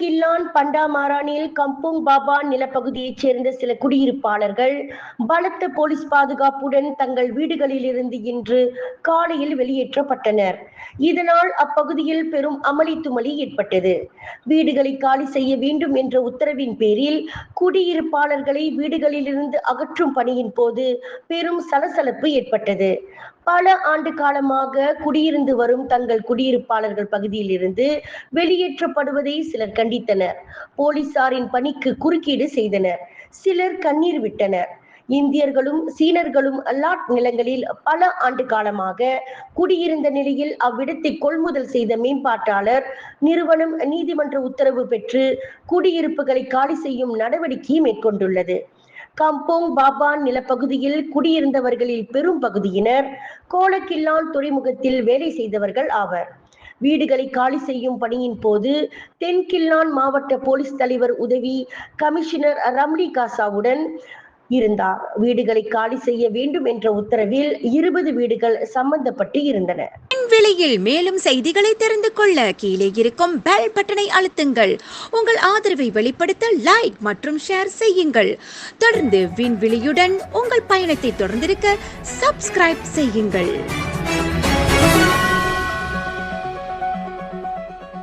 கில்லான் பண்டாமாரானில் கம்போங் பாபா நிலப்பகுதியைச் சேர்ந்த சில குடியிருப்பாளர்கள் பலத்த போலீஸ் பாதுகாப்புடன் தங்கள் வீடுகளில் இருந்து இன்று காலையில் வெளியேற்றப்பட்டனர். இதனால் அப்பகுதியில் பெரும் அமளி துமளி ஏற்பட்டது. வீடுகளை காலி செய்ய வேண்டும் என்ற உத்தரவின் பேரில் குடியிருப்பாளர்களை வீடுகளிலிருந்து அகற்றும் பணியின் போது பெரும் சலசலப்பு ஏற்பட்டது. பல ஆண்டு காலமாக குடியிருந்து வரும் தங்கள் குடியிருப்பாளர்கள் பகுதியில் இருந்து வெளியேற்றப்படுவதை சிலர் கண்டு கண்டித்தனர். போலீசாரின் பணிக்கு குறுக்கீடு செய்தனர். சிலர் கண்ணீர் விட்டனர். இந்தியர்களும் சீனர்களும் அல்லாட் நிலங்களில் பல ஆண்டு காலமாக குடியிருந்த நிலையில் அவ்விடத்தை கொள்முதல் செய்த மேம்பாட்டாளர் நிறுவனம் நீதிமன்ற உத்தரவு பெற்று குடியிருப்புகளை காலி செய்யும் நடவடிக்கை மேற்கொண்டுள்ளது. கம்போங் பாபான் நிலப்பகுதியில் குடியிருந்தவர்களில் பெரும் பகுதியினர் கோலக்கில்லான் துறைமுகத்தில் வேலை செய்தவர்கள் ஆவர். வீடுகளை காலி செய்யும் பணியின் போது தென்கில்லான் மாவட்ட போலீஸ் தலைவர் உதவி கமிஷனர் ரம்லி காசாவுடன் இருந்தார். வீடுகளை காலி செய்ய வேண்டும் என்ற உத்தரவில் இருபது வீடுகள் சம்பந்தப்பட்டு இருந்தன. விலையில் மேலும் செய்திகளை தெரிந்து கொள்ள கீழே இருக்கும் பெல் பட்டனை அழுத்துங்கள். உங்கள் ஆதரவை வெளிப்படுத்த லைக் மற்றும் ஷேர் செய்யுங்கள். தொடர்ந்து விண்வெளியுடன் உங்கள் பயணத்தை தொடர்ந்திருக்க சப்ஸ்கிரைப் செய்யுங்கள்.